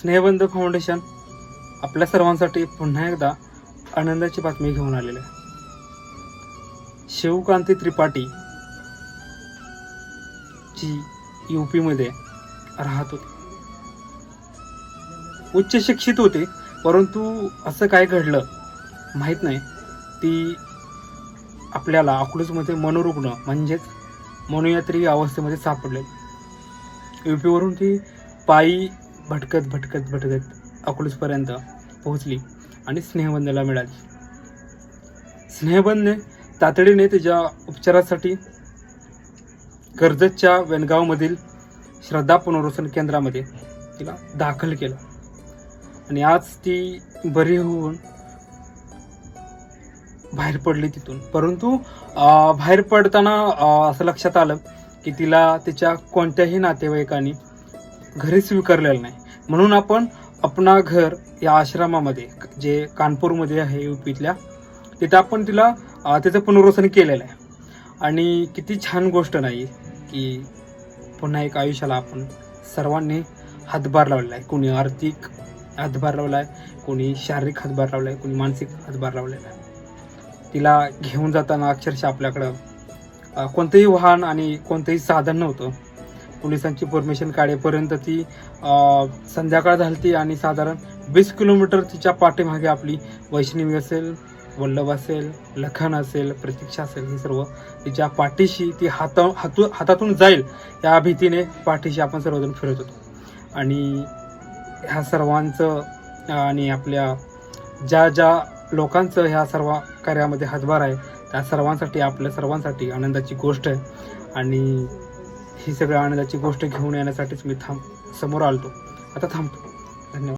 स्नेहबंध foundation आपल्या सर्वांसाठी पुन्हा एकदा आनंदाची बातमी घेऊन आलेली आहे. शिवकांती त्रिपाठी जी यू पीमध्ये राहत होती. उच्च शिक्षित होते परंतु असं काय घडलं माहीत नाही. ती आपल्याला अकलूजमध्ये मनोरुग्ण म्हणजेच मनोयात्री अवस्थेमध्ये सापडले. यू पीवरून ती पायी भटकत भटकत भटकत अकलूजपर्यंत पोहोचली आणि स्नेहबंधला मिळाली. स्नेहबंधने तातडीने तिच्या उपचारासाठी कर्जतच्या वेणगावमधील श्रद्धा पुनर्वसन केंद्रामध्ये तिला दाखल केलं. आणि आज ती बरी होऊन बाहेर पडली तिथून. परंतु बाहेर पडताना असं लक्षात आलं की तिला तिच्या कोणत्याही नातेवाईकांनी घरी स्वीकारलेलं नाही. म्हणून आपण अपना घर या आश्रमामध्ये जे कानपूरमध्ये आहे युपीतल्या तिथं आपण तिला त्याचं पुनर्वसन केलेलं आहे. आणि किती छान गोष्ट नाही की पुन्हा एक आयुष्याला आपण सर्वांनी हातभार लावलेला आहे. कोणी आर्थिक हातभार लावला आहे कोणी शारीरिक हातभार लावला आहे कोणी मानसिक हातभार लावलेला आहे. तिला घेऊन जाताना अक्षरशः आपल्याकडं कोणतंही वाहन आणि कोणतंही साधन नव्हतं. पोलिसांची परमिशन काढेपर्यंत ती संध्याकाळ झाली आणि साधारण वीस किलोमीटर तिच्या पाठीमागे आपली वैष्णवी असेल वल्लभ असेल लखन असेल प्रतीक्षा असेल हे सर्व तिच्या पाठीशी ती हाता हातू हातातून जाईल या भीतीने पाठीशी आपण सर्वजण फिरत होतो. आणि ह्या सर्वांचं आणि आपल्या ज्या ज्या लोकांचं ह्या सर्व कार्यामध्ये हातभार आहे त्या सर्वांसाठी आपल्या सर्वांसाठी आनंदाची गोष्ट आहे. आणि ही सगळ्या आनंदाची गोष्ट घेऊन येण्यासाठीच मी थांब समोर आलतो. आता थांबतो. धन्यवाद.